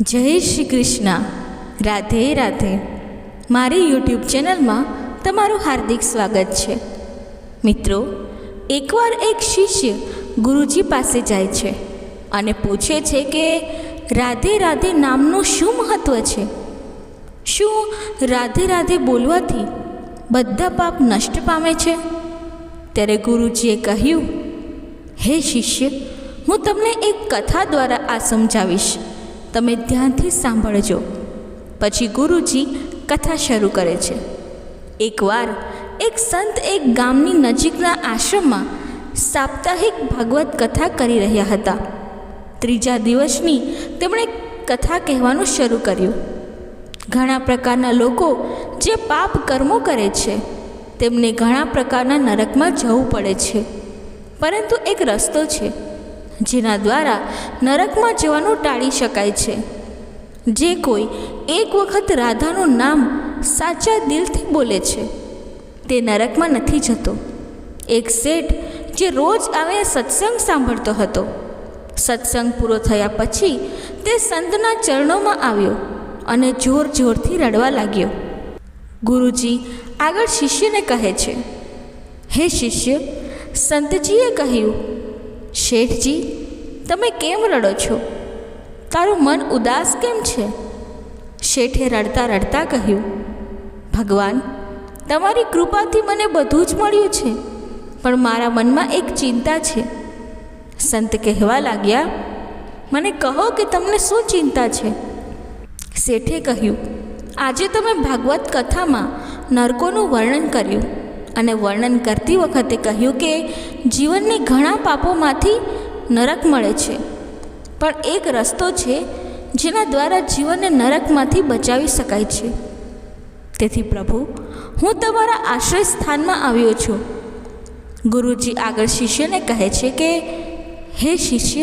જય શ્રી કૃષ્ણ. રાધે રાધે. મારી યુટ્યુબ ચેનલમાં તમારું હાર્દિક સ્વાગત છે. મિત્રો, એકવાર એક શિષ્ય ગુરુજી પાસે જાય છે અને પૂછે છે કે, રાધે રાધે નામનું શું મહત્ત્વ છે? શું રાધે રાધે બોલવાથી બધા પાપ નષ્ટ પામે છે? ત્યારે ગુરુજીએ કહ્યું, હે શિષ્ય, હું તમને એક કથા દ્વારા આ સમજાવીશ. તમે ધ્યાનથી સાંભળજો. પછી ગુરુજી કથા શરૂ કરે છે. એકવાર એક સંત એક ગામની નજીકના આશ્રમમાં સાપ્તાહિક ભાગવત કથા કરી રહ્યા હતા. ત્રીજા દિવસની તેમણે કથા કહેવાનું શરૂ કર્યું. ઘણા પ્રકારના લોકો જે પાપ કર્મો કરે છે, તેમને ઘણા પ્રકારના નરકમાં જવું પડે છે. પરંતુ એક રસ્તો છે. જેના દ્વારા નરકમાં જવાનું ટાળી શકાય છે. જે કોઈ એક વખત રાધાનું નામ સાચા દિલથી બોલે છે, તે નરકમાં નથી જતો. એક શેઠ જે રોજ આવે સત્સંગ સાંભળતો હતો, સત્સંગ પૂરો થયા પછી તે સંતના ચરણોમાં આવ્યો અને જોર જોરથી રડવા લાગ્યો. ગુરુજી, આગળ શિષ્યને કહે છે, હે શિષ્ય, સંતજીએ કહ્યું શેઠજી, તમે કેમ રડો છો? તારું મન ઉદાસ કેમ છે? શેઠે રડતા રડતા કહ્યું, ભગવાન, તમારી કૃપાથી મને બધું જ મળ્યું છે, પણ મારા મનમાં એક ચિંતા છે. સંત કહેવા લાગ્યા, મને કહો કે તમને શું ચિંતા છે? શેઠે કહ્યું, આજે તમે ભાગવત કથામાં નરકોનું વર્ણન કર્યું. અને વર્ણન કરતી વખતે કહ્યું કે જીવનને ઘણા પાપોમાંથી નરક મળે છે. પણ એક રસ્તો છે જેના દ્વારા જીવનને નરકમાંથી બચાવી શકાય છે. તેથી પ્રભુ, હું તમારા આશ્રય સ્થાનમાં આવ્યો છું. ગુરુજી આગળ શિષ્યને કહે છે કે, હે શિષ્ય,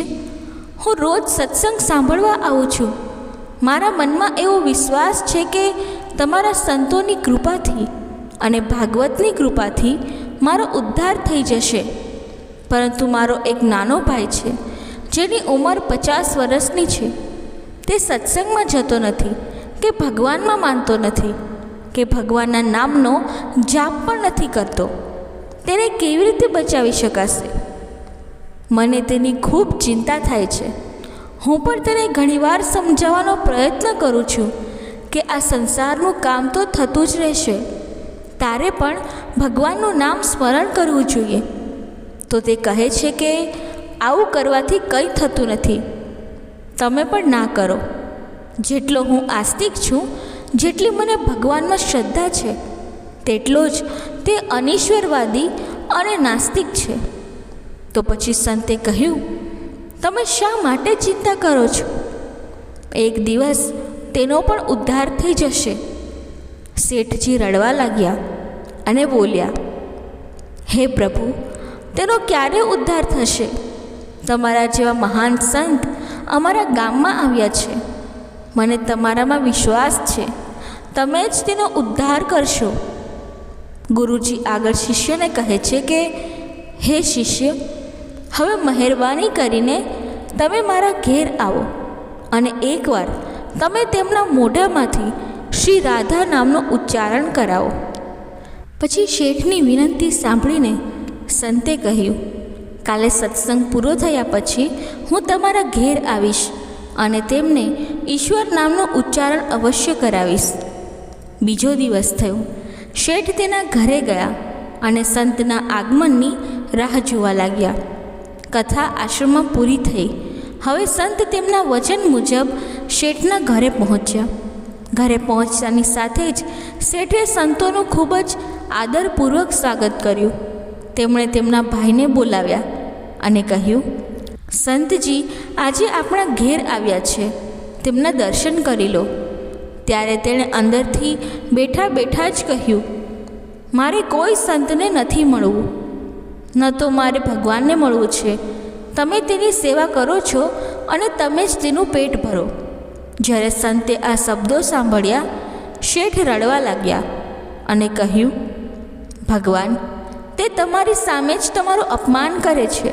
હું રોજ સત્સંગ સાંભળવા આવું છું. મારા મનમાં એવો વિશ્વાસ છે કે તમારા સંતોની કૃપાથી અને ભાગવતની કૃપાથી મારો ઉદ્ધાર થઈ જશે. પરંતુ મારો એક નાનો ભાઈ છે, જેની ઉંમર પચાસ વર્ષની છે. તે સત્સંગમાં જતો નથી, કે ભગવાનમાં માનતો નથી, કે ભગવાનના નામનો જાપ પણ નથી કરતો. તેને કેવી રીતે બચાવી શકાશે? મને તેની ખૂબ ચિંતા થાય છે. હું પણ તેને ઘણીવાર સમજાવવાનો પ્રયત્ન કરું છું, કે આ સંસારનું કામ તો થતું જ રહેશે. તારે પણ ભગવાનનું નામ સ્મરણ કરવું જોઈએ. તો તે કહે છે કે, આવું કરવાથી કંઈ થતું નથી. તમે પણ ના કરો. જેટલો હું આસ્તિક છું, જેટલી મને ભગવાનમાં શ્રદ્ધા છે, તેટલો જ તે અનિશ્વરવાદી અને નાસ્તિક છે. તો પછી સંતે કહ્યું, તમે શા માટે ચિંતા કરો છો? એક દિવસ તેનો પણ ઉદ્ધાર થઈ જશે. શેઠજી રડવા લાગ્યા અને બોલ્યા, હે પ્રભુ, તેનો ક્યારે ઉદ્ધાર થશે? તમારા જેવા મહાન સંત અમારા ગામમાં આવ્યા છે. મને તમારામાં વિશ્વાસ છે. તમે જ તેનો ઉદ્ધાર કરશો. ગુરુજી આગળ શિષ્યને કહે છે કે, હે શિષ્ય, હવે મહેરબાની કરીને તમે મારા ઘેર આવો અને એકવાર તમે તેમના મોઢામાંથી શ્રી રાધા નામનું ઉચ્ચારણ કરાવો. પછી શેઠની વિનંતી સાંભળીને સંતે કહ્યું, કાલે સત્સંગ પૂરો થયા પછી હું તમારા ઘેર આવીશ અને તેમને ઈશ્વર નામનું ઉચ્ચારણ અવશ્ય કરાવીશ. બીજો દિવસ થયો. શેઠ તેના ઘરે ગયા અને સંતના આગમનની રાહ જોવા લાગ્યા. કથા આશ્રમમાં પૂરી થઈ. હવે સંત તેમના વચન મુજબ શેઠના ઘરે પહોંચ્યા. ઘરે પહોંચતાની સાથે જ શેઠે સંતોનું ખૂબ જ આદરપૂર્વક સ્વાગત કર્યું. તેમણે તેમના ભાઈને બોલાવ્યા અને કહ્યું, સંતજી, આજે આપણા ઘેર આવ્યા છે. તેમના દર્શન કરી લો. ત્યારે તેણે અંદરથી બેઠા બેઠા જ કહ્યું, મારે કોઈ સંતને નથી મળવું. ન તો મારે ભગવાનને મળવું છે. તમે તેની સેવા કરો છો અને તમે જ તેનું પેટ ભરો. જ્યારે સંતે આ શબ્દો સાંભળ્યા, શેઠ રડવા લાગ્યા અને કહ્યું, ભગવાન, તે તમારી સામે જ તમારું અપમાન કરે છે.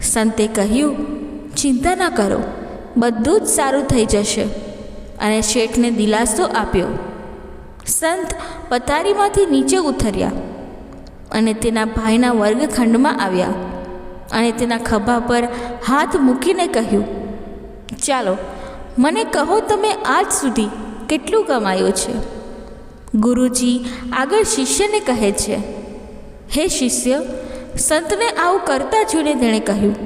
સંતે કહ્યું, ચિંતા ન કરો, બધું જ સારું થઈ જશે. અને શેઠને દિલાસો આપ્યો. સંત પથારીમાંથી નીચે ઉતર્યા અને તેના ભાઈના વર્ગખંડમાં આવ્યા અને તેના ખભા પર હાથ મૂકીને કહ્યું, ચાલો મને કહો તમે આજ સુધી કેટલું કમાયું છે? ગુરુજી આગળ શિષ્યને કહે છે, હે શિષ્ય, સંતને આવું કરતા જોઈને તેણે કહ્યું,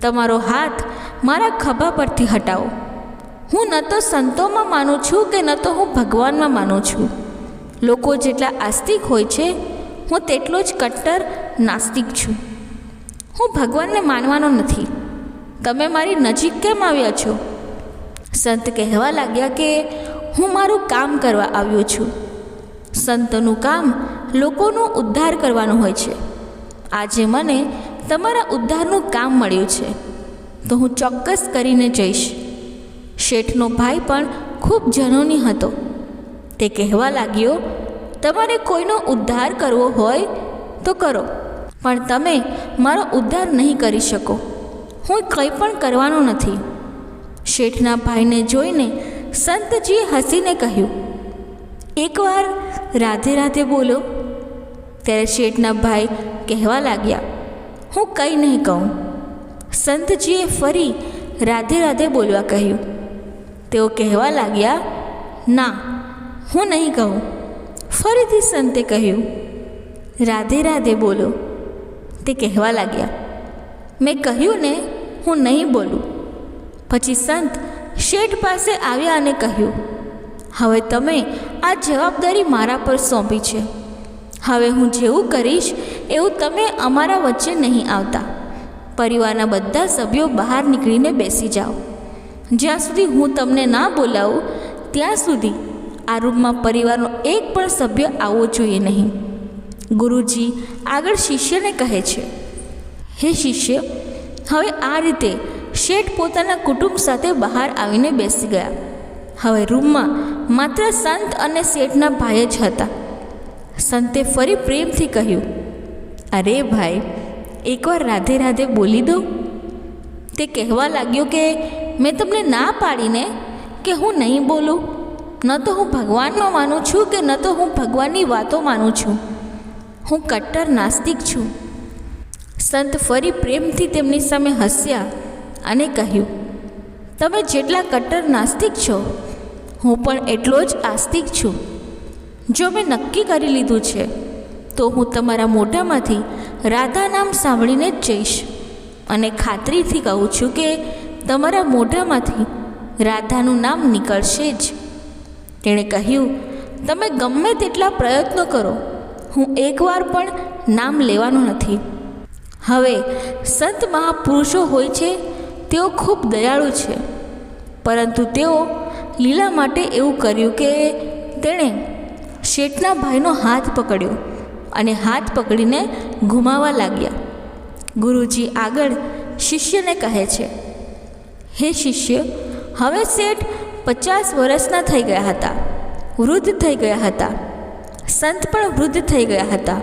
તમારો હાથ મારા ખભા પરથી હટાવો. હું ન તો સંતોમાં માનું છું કે ન તો હું ભગવાનમાં માનું છું. લોકો જેટલા આસ્તિક હોય છે, હું તેટલો જ કટ્ટર, નાસ્તિક છું. હું ભગવાનને માનવાનો નથી. તમે મારી નજીક કેમ આવ્યા છો? સંત કહેવા લાગ્યા કે હું મારું કામ કરવા આવ્યો છું. સંતનું કામ લોકોનો ઉદ્ધાર કરવાનું હોય છે. આજે મને તમારા ઉદ્ધારનું કામ મળ્યું છે. તો હું ચોક્કસ કરીને જઈશ. શેઠનો ભાઈ પણ ખૂબ જનોની હતો. તે કહેવા લાગ્યો, તમારે કોઈનો ઉદ્ધાર કરવો હોય તો કરો, પણ તમે મારો ઉદ્ધાર નહીં કરી શકો. હું કંઈ પણ કરવાનો નથી. શેઠના ભાઈને જોઈને સંતજીએ હસીને કહ્યું, એકવાર રાધે રાધે બોલો. ત્યારે શેઠના ભાઈ કહેવા લાગ્યા, હું કંઈ નહીં કહું. સંતજીએ ફરી રાધે રાધે બોલવા કહ્યું. તેઓ કહેવા લાગ્યા, ના, હું નહીં કહું. ફરીથી સંતે કહ્યું, રાધે રાધે બોલો. તે કહેવા લાગ્યા, મેં કહ્યું ને, હું નહીં બોલું. પછી સંત શેઠ પાસે આવ્યા અને કહ્યું, હવે તમે આ જવાબદારી મારા પર સોંપી છે. હવે હું જેવું કરીશ એવું તમે અમારા વચ્ચે નહીં આવતા. પરિવારના બધા સભ્યો બહાર નીકળીને બેસી જાઓ. જ્યાં સુધી હું તમને ના બોલાવું, ત્યાં સુધી આ રૂમમાં પરિવારનો એક પણ સભ્ય આવવો જોઈએ નહીં. ગુરુજી આગળ શિષ્યને કહે છે, હે શિષ્ય, હવે આ રીતે શેઠ પોતાના કુટુંબ સાથે બહાર આવીને બેસી ગયા. હવે રૂમમાં માત્ર સંત અને શેઠના ભાઈ જ હતા. સંતે ફરી પ્રેમથી કહ્યું, અરે ભાઈ, એકવાર રાધે રાધે બોલી દો તે કહેવા લાગ્યો કે મેં તમને ના પાડીને કે હું નહીં બોલું. ન તો હું ભગવાનમાં માનું છું કે ન તો હું ભગવાનની વાતો માનું છું. હું કટ્ટર નાસ્તિક છું. સંત ફરી પ્રેમથી તેમની સામે હસ્યા. અને કહ્યું, તમે જેટલા કટ્ટર નાસ્તિક છો, હું પણ એટલો જ આસ્તિક છું. જો મેં નક્કી કરી લીધું છે, તો હું તમારા મોઢામાંથી રાધા નામ સાંભળીને જ જઈશ અને ખાતરીથી કહું છું કે તમારા મોઢામાંથી રાધાનું નામ નીકળશે જ. તેણે કહ્યું, તમે ગમે તેટલા પ્રયત્નો કરો, હું એકવાર પણ નામ લેવાનો નથી. હવે સંત મહાપુરુષો હોય છે તેઓ ખૂબ દયાળુ છે. પરંતુ તેઓ લીલા માટે એવું કર્યું કે તેણે શેઠના ભાઈનો હાથ પકડ્યો અને હાથ પકડીને ઘુમાવા લાગ્યા. ગુરુજી આગળ શિષ્યને કહે છે, હે શિષ્ય, હવે શેઠ પચાસ વર્ષના થઈ ગયા હતા, વૃદ્ધ થઈ ગયા હતા. સંત પણ વૃદ્ધ થઈ ગયા હતા.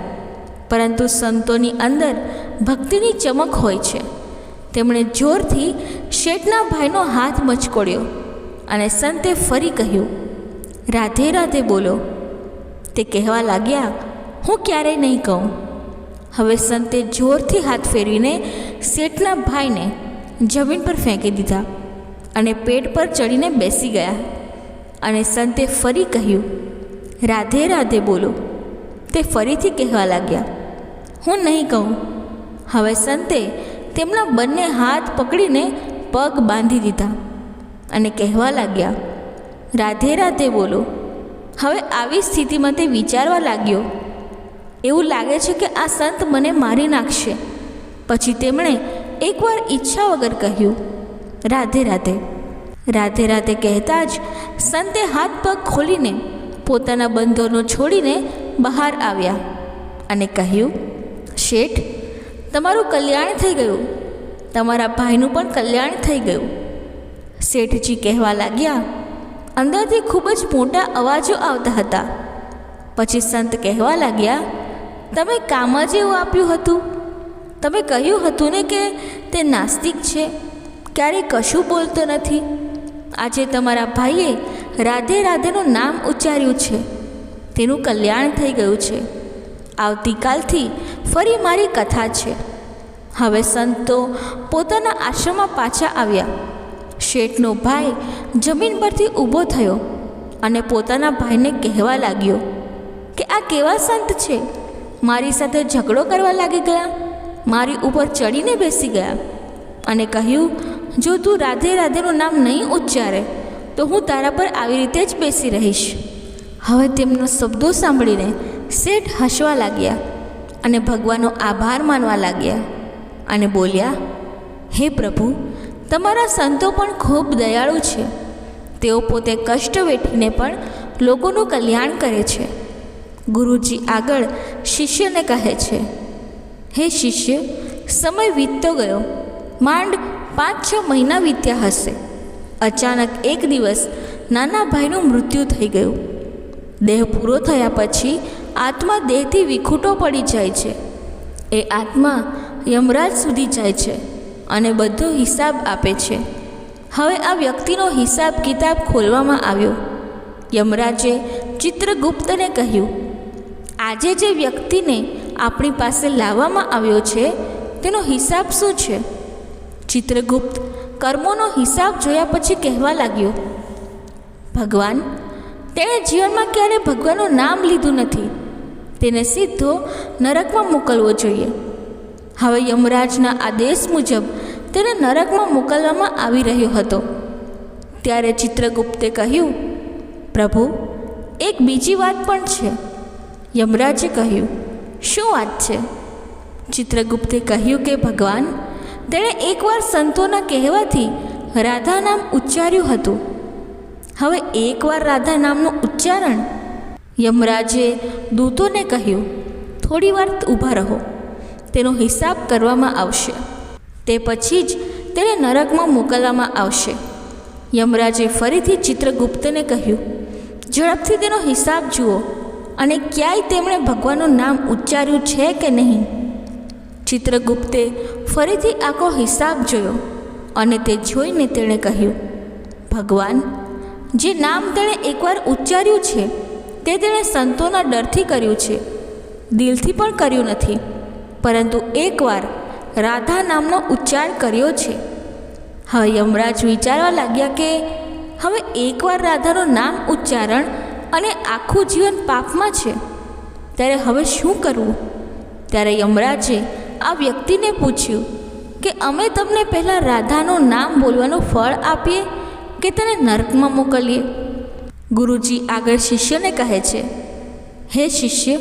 પરંતુ સંતોની અંદર ભક્તિની ચમક હોય છે. તેમણે જોરથી શેઠના ભાઈનો હાથ મચકોડ્યો અને સંતે ફરી કહ્યું, રાધે રાધે બોલો. તે કહેવા લાગ્યા, હું ક્યારેય નહીં કહું. હવે સંતે જોરથી હાથ ફેરવીને શેઠના ભાઈને જમીન પર ફેંકી દીધા અને પેટ પર ચડીને બેસી ગયા અને સંતે ફરી કહ્યું, રાધે રાધે બોલો. તે ફરીથી કહેવા લાગ્યા, હું નહીં કહું. હવે સંતે તેમના બંને હાથ પકડીને પગ બાંધી દીધા અને કહેવા લાગ્યા, રાધે રાધે બોલો. હવે આવી સ્થિતિમાં તે વિચારવા લાગ્યો. એવું લાગે છે કે આ સંત મને મારી નાખશે. પછી તેમણે એકવાર ઈચ્છા વગર કહ્યું, રાધે રાધે. રાધે રાધે કહેતા જ સંતે હાથ પગ ખોલીને પોતાના બંધોનો છોડીને બહાર આવ્યા અને કહ્યું, શેઠ તમારું કલ્યાણ થઈ ગયું. તમારા ભાઈનું પણ કલ્યાણ થઈ ગયું. શેઠજી કહેવા લાગ્યા અંદરથી ખૂબ જ મોટા અવાજો આવતા હતા. પછી સંત કહેવા લાગ્યા, તમે કામ જ એવું આપ્યું હતું? તમે કહ્યું હતું ને કે તે નાસ્તિક છે. ક્યારેય કશું બોલતો નથી. આજે તમારા ભાઈએ રાધે રાધેનું નામ ઉચ્ચાર્યું છે. તેનું કલ્યાણ થઈ ગયું છે. આવતીકાલથી ફરી મારી કથા છે. હવે સંતો પોતાના આશ્રમમાં પાછા આવ્યા. શેઠનો ભાઈ જમીન પરથી ઊભો થયો અને પોતાના ભાઈને કહેવા લાગ્યો કે આ કેવા સંત છે? મારી સાથે ઝઘડો કરવા લાગી ગયા? મારી ઉપર ચડીને બેસી ગયા અને કહ્યું, જો તું રાધે રાધેનું નામ નહીં ઉચ્ચારે, તો હું તારા પર આવી રીતે જ બેસી રહીશ. હવે તેમના શબ્દો સાંભળીને શેઠ હસવા લાગ્યા અને ભગવાનનો આભાર માનવા લાગ્યા અને બોલ્યા, હે પ્રભુ, તમારા સંતો પણ ખૂબ દયાળુ છે. તેઓ પોતે કષ્ટ વેઠીને પણ લોકોનું કલ્યાણ કરે છે. ગુરુજી આગળ શિષ્યને કહે છે, હે શિષ્ય, સમય વીતતો ગયો. માંડ પાંચ છ મહિના વીત્યા હશે. અચાનક એક દિવસ નાના ભાઈનું મૃત્યુ થઈ ગયું. દેહ પૂરો થયા પછી આત્મા દેહથી વિખૂટો પડી જાય છે. એ આત્મા યમરાજ સુધી જાય છે અને બધો હિસાબ આપે છે. હવે આ વ્યક્તિનો હિસાબ કિતાબ ખોલવામાં આવ્યો. યમરાજે ચિત્રગુપ્તને કહ્યું, આજે જે વ્યક્તિને આપણી પાસે લાવવામાં આવ્યો છે, તેનો હિસાબ શું છે? ચિત્રગુપ્ત કર્મોનો હિસાબ જોયા પછી કહેવા લાગ્યો, ભગવાન, તેણે જીવનમાં ક્યારે ભગવાનનું નામ લીધું નથી. તેને સીધો નરકમાં મોકલવો જોઈએ. હવે યમરાજના આદેશ મુજબ તેને નરકમાં મોકલવામાં આવી રહ્યો હતો. ત્યારે ચિત્રગુપ્તે કહ્યું, પ્રભુ, એક બીજી વાત પણ છે. યમરાજે કહ્યું, શું વાત છે? ચિત્રગુપ્તે કહ્યું કે, ભગવાન, તેણે એકવાર સંતોના કહેવાથી રાધા નામ ઉચ્ચાર્યું હતું. હવે એકવાર રાધા નામનું ઉચ્ચારણ યમરાજે દૂતોને કહ્યું, થોડી વાર ઊભા રહો. તેનો હિસાબ કરવામાં આવશે. તે પછી જ તેને નરકમાં મોકલવામાં આવશે. યમરાજે ફરીથી ચિત્રગુપ્તને કહ્યું, ઝડપથી તેનો હિસાબ જુઓ અને ક્યાંય તેમણે ભગવાનનું નામ ઉચ્ચાર્યું છે કે નહીં? ચિત્રગુપ્તે ફરીથી આખો હિસાબ જોયો અને તે જોઈને તેણે કહ્યું, ભગવાન, જે નામ તેણે એકવાર ઉચ્ચાર્યું છે તે તેણે સંતોના ડરથી કર્યું છે. દિલથી પણ કર્યું નથી. પરંતુ એકવાર રાધા નામનો ઉચ્ચાર કર્યો છે. હવે યમરાજ વિચારવા લાગ્યા કે હવે એકવાર રાધાનું નામ ઉચ્ચારણ અને આખું જીવન પાપમાં છે, ત્યારે હવે શું કરવું? ત્યારે યમરાજે આ વ્યક્તિને પૂછ્યું કે અમે તમને પહેલાં રાધાનું નામ બોલવાનું ફળ આપીએ કે તેને નર્કમાં મોકલીએ? ગુરુજી આગળ શિષ્યને કહે છે, હે શિષ્ય,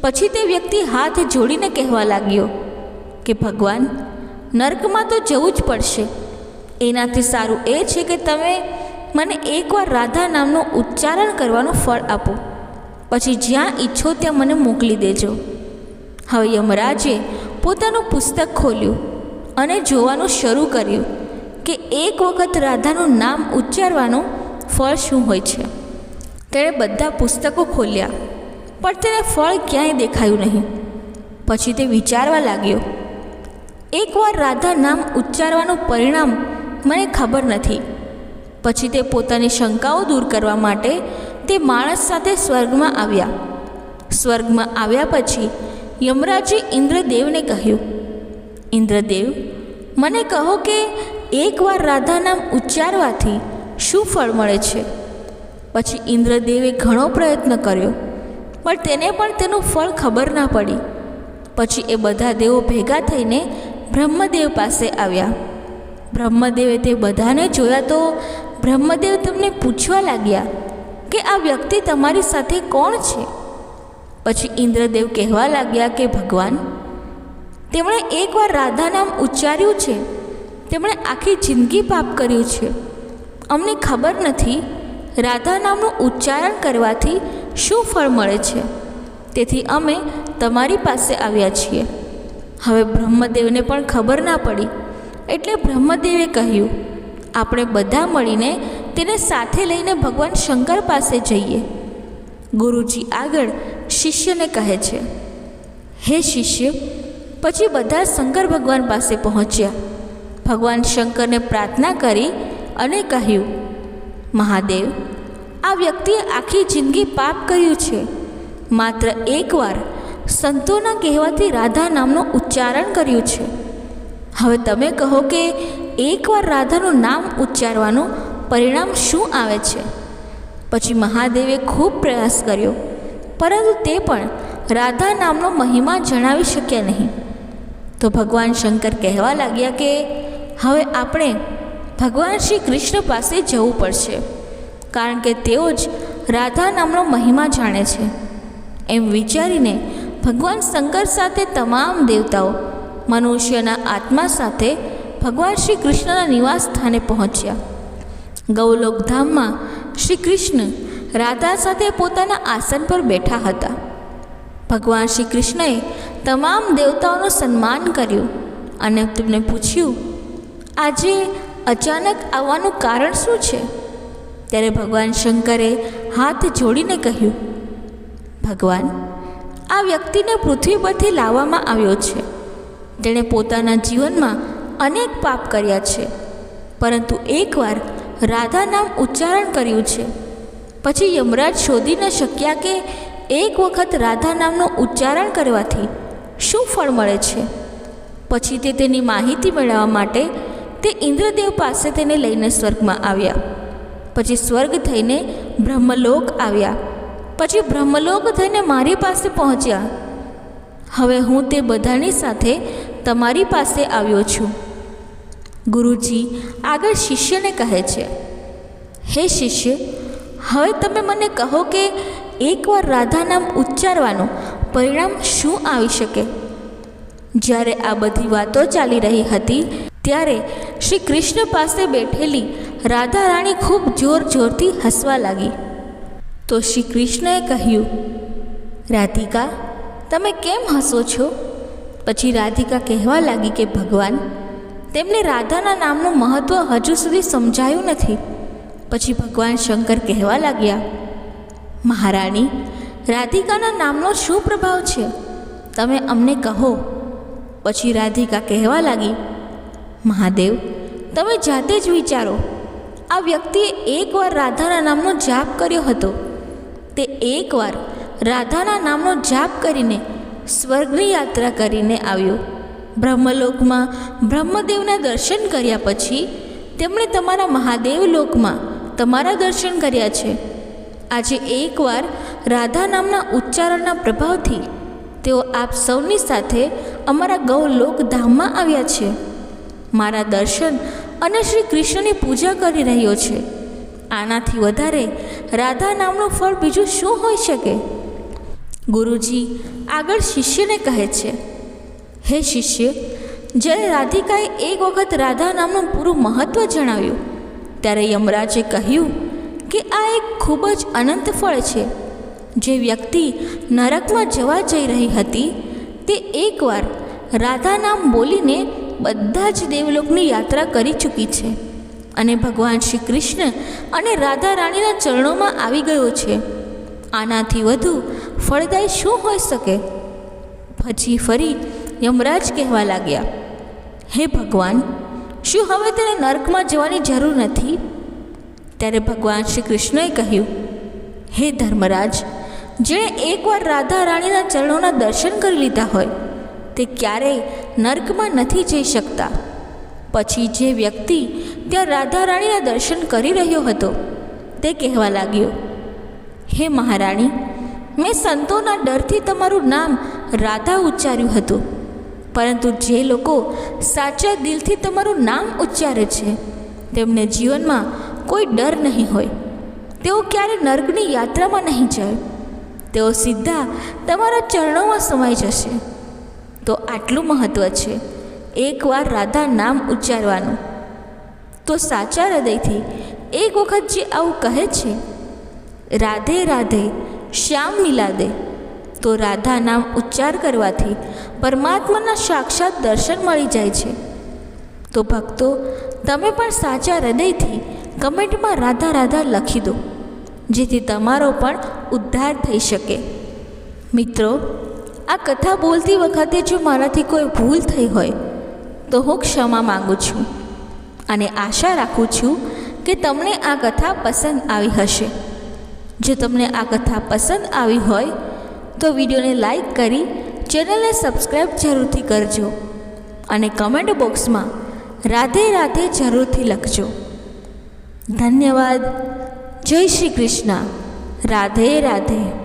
પછી તે વ્યક્તિ હાથ જોડીને કહેવા લાગ્યો કે, ભગવાન, નર્કમાં તો જવું જ પડશે. એનાથી સારું એ છે કે તમે મને એકવાર રાધા નામનું ઉચ્ચારણ કરવાનું ફળ આપો. પછી જ્યાં ઈચ્છો ત્યાં મને મોકલી દેજો. હવે યમરાજે પોતાનું પુસ્તક ખોલ્યું અને જોવાનું શરૂ કર્યું કે, એક વખત રાધાનું નામ ઉચ્ચારવાનું ફળ શું હોય છે. તેણે બધા પુસ્તકો ખોલ્યા, પણ તેને ફળ ક્યાંય દેખાયું નહીં. પછી તે વિચારવા લાગ્યો, એકવાર રાધા નામ ઉચ્ચારવાનું પરિણામ મને ખબર નથી. પછી તે પોતાની શંકાઓ દૂર કરવા માટે તે માણસ સાથે સ્વર્ગમાં આવ્યા. સ્વર્ગમાં આવ્યા પછી યમરાજે ઇન્દ્રદેવને કહ્યું, ઇન્દ્રદેવ, મને કહો કે એકવાર રાધા નામ ઉચ્ચારવાથી શું ફળ મળે છે? પછી ઇન્દ્રદેવે ઘણો પ્રયત્ન કર્યો, પણ તેને પણ તેનું ફળ ખબર ના પડી. પછી એ બધા દેવો ભેગા થઈને બ્રહ્મદેવ પાસે આવ્યા. બ્રહ્મદેવે તે બધાને જોયા તો બ્રહ્મદેવ તમને પૂછવા લાગ્યા કે આ વ્યક્તિ તમારી સાથે કોણ છે? પછી ઇન્દ્રદેવ કહેવા લાગ્યા કે ભગવાન, તેમણે એકવાર રાધા નામ ઉચ્ચાર્યું છે. તેમણે આખી જિંદગી પાપ કર્યું છે. અમને ખબર નથી રાધા નામનું ઉચ્ચારણ કરવાથી શું ફળ મળે છે? તેથી અમે તમારી પાસે આવ્યા છીએ. હવે બ્રહ્મદેવને પણ ખબર ના પડી. એટલે બ્રહ્મદેવે કહ્યું, આપણે બધા મળીને તેને સાથે લઈને ભગવાન શંકર પાસે જઈએ. ગુરુજી આગળ શિષ્યને કહે છે, હે શિષ્ય, પછી બધા શંકર ભગવાન પાસે પહોંચ્યા. ભગવાન શંકરને પ્રાર્થના કરી અને કહ્યું, મહાદેવ આ વ્યક્તિએ આખી જિંદગી પાપ કર્યું છે. માત્ર એકવાર સંતોના કહેવાથી રાધા નામનું ઉચ્ચારણ કર્યું છે. હવે તમે કહો કે એકવાર રાધાનું નામ ઉચ્ચારવાનું પરિણામ શું આવે છે? પછી મહાદેવે ખૂબ પ્રયાસ કર્યો, પરંતુ તે પણ રાધા નામનો મહિમા જણાવી શક્યા નહીં. તો ભગવાન શંકર કહેવા લાગ્યા કે હવે આપણે ભગવાન શ્રી કૃષ્ણ પાસે જવું પડશે. કારણ કે તેઓ જ રાધા નામનો મહિમા જાણે છે. એમ વિચારીને ભગવાન શંકર સાથે તમામ દેવતાઓ, મનુષ્યના આત્મા સાથે ભગવાન શ્રી કૃષ્ણના નિવાસ સ્થાને પહોંચ્યા. ગૌલોકધામમાં શ્રી કૃષ્ણ રાધા સાથે પોતાના આસન પર બેઠા હતા. ભગવાન શ્રી કૃષ્ણએ તમામ દેવતાઓનું સન્માન કર્યું અને તેમને પૂછ્યું, આજે અચાનક આવવાનું કારણ શું છે? ત્યારે ભગવાન શંકરે હાથ જોડીને કહ્યું, ભગવાન, આ વ્યક્તિને પૃથ્વી પરથી લાવવામાં આવ્યો છે. તેણે પોતાના જીવનમાં અનેક પાપ કર્યા છે. પરંતુ એકવાર રાધા નામ ઉચ્ચારણ કર્યું છે. પછી યમરાજ શોધી ન શક્યા કે એક વખત રાધા નામનું ઉચ્ચારણ કરવાથી શું ફળ મળે છે? પછી તે તેની માહિતી મેળવવા માટે તે ઇન્દ્રદેવ પાસે તેને લઈને સ્વર્ગમાં આવ્યા. પછી સ્વર્ગ થઈને બ્રહ્મલોક આવ્યા. પછી બ્રહ્મલોક થઈને મારી પાસે પહોંચ્યા. હવે હું તે બધાની સાથે તમારી પાસે આવ્યો છું. ગુરુજી, આગળ શિષ્યને કહે છે, હે શિષ્ય, હવે તમે મને કહો કે એકવાર રાધા નામ ઉચ્ચારવાનું પરિણામ શું આવી શકે? જ્યારે આ બધી વાતો ચાલી રહી હતી, ત્યારે શ્રી કૃષ્ણ પાસે બેઠેલી રાધા રાણી ખૂબ જોર જોરથી હસવા લાગી. તો શ્રી કૃષ્ણએ કહ્યું, રાધિકા, તમે કેમ હસો છો? પછી રાધિકા કહેવા લાગી કે, ભગવાન, તેમને રાધાના નામનું મહત્ત્વ હજુ સુધી સમજાયું નથી. પછી ભગવાન શંકર કહેવા લાગ્યા, મહારાણી, રાધિકાના નામનો શું પ્રભાવ છે? તમે અમને કહો. પછી રાધિકા કહેવા લાગી, મહાદેવ, તમે જાતે જ વિચારો. આ વ્યક્તિએ એકવાર રાધાના નામનો જાપ કર્યો હતો. તે એકવાર રાધાના નામનો જાપ કરીને સ્વર્ગની યાત્રા કરીને આવ્યો. બ્રહ્મલોકમાં બ્રહ્મદેવના દર્શન કર્યા પછી તેમણે તમારા મહાદેવ લોકમાં તમારા દર્શન કર્યા છે. આજે એકવાર રાધા નામના ઉચ્ચારણના પ્રભાવથી તેઓ આપ સૌની સાથે અમારા ગૌલોક ધામમાં આવ્યા છે. મારા દર્શન અને શ્રી કૃષ્ણની પૂજા કરી રહ્યો છે. આનાથી વધારે રાધા નામનું ફળ બીજું શું હોઈ શકે? ગુરુજી આગળ શિષ્યને કહે છે, હે શિષ્ય, જ્યારે રાધિકાએ એક વખત રાધા નામનું પૂરું મહત્ત્વ જણાવ્યું, ત્યારે યમરાજે કહ્યું કે આ એક ખૂબ જ અનંત ફળ છે. જે વ્યક્તિ નરકમાં જવા જઈ રહી હતી, તે એકવાર રાધા નામ બોલીને બધા જ દેવલોકની યાત્રા કરી ચૂકી છે. અને ભગવાન શ્રી કૃષ્ણ અને રાધા રાણીના ચરણોમાં આવી ગયો છે. આનાથી વધુ ફળદાયી શું હોઈ શકે? પછી ફરી યમરાજ કહેવા લાગ્યા, હે ભગવાન, શું હવે તેને નર્કમાં જવાની જરૂર નથી? ત્યારે ભગવાન શ્રી કૃષ્ણએ કહ્યું, હે ધર્મરાજ, જેણે એકવાર રાધા રાણીના ચરણોના દર્શન કરી લીધા હોય તે ક્યારેય નર્કમાં નથી જઈ શકતા. પછી જે વ્યક્તિ ત્યાં રાધા રાણીના દર્શન કરી રહ્યો હતો, તે કહેવા લાગ્યો, હે મહારાણી, મેં સંતોના ડરથી તમારું નામ રાધા ઉચ્ચાર્યું હતું. પરંતુ જે લોકો સાચા દિલથી તમારું નામ ઉચ્ચારે છે, તેમને જીવનમાં કોઈ ડર નહીં હોય. તેઓ ક્યારે નર્કની યાત્રામાં નહીં જાય. તેઓ સીધા તમારા ચરણોમાં સમાઈ જશે. તો આટલું મહત્ત્વ છે. એકવાર રાધા નામ ઉચ્ચારવાનું. તો સાચા હૃદયથી એક વખત જે આવું કહે છે, રાધે રાધે, શ્યામ મિલાદે, તો રાધા નામ ઉચ્ચાર કરવાથી પરમાત્માના સાક્ષાત દર્શન મળી જાય છે. તો ભક્તો, તમે પણ સાચા હૃદયથી કમેન્ટમાં રાધા રાધા લખી દો, જેથી તમારો પણ ઉદ્ધાર થઈ શકે. મિત્રો આ કથા બોલતી વખતે જો મારાથી કોઈ ભૂલ થઈ હોય, તો હું ક્ષમા માગું છું અને આશા રાખું છું કે તમને આ કથા પસંદ આવી હશે. જો તમને આ કથા પસંદ આવી હોય, તો વિડીયોને લાઈક કરી ચેનલને સબસ્ક્રાઈબ જરૂરથી કરજો અને કમેન્ટ બોક્સમાં રાધે રાધે જરૂરથી લખજો. ધન્યવાદ. જય શ્રી કૃષ્ણ. રાધે રાધે.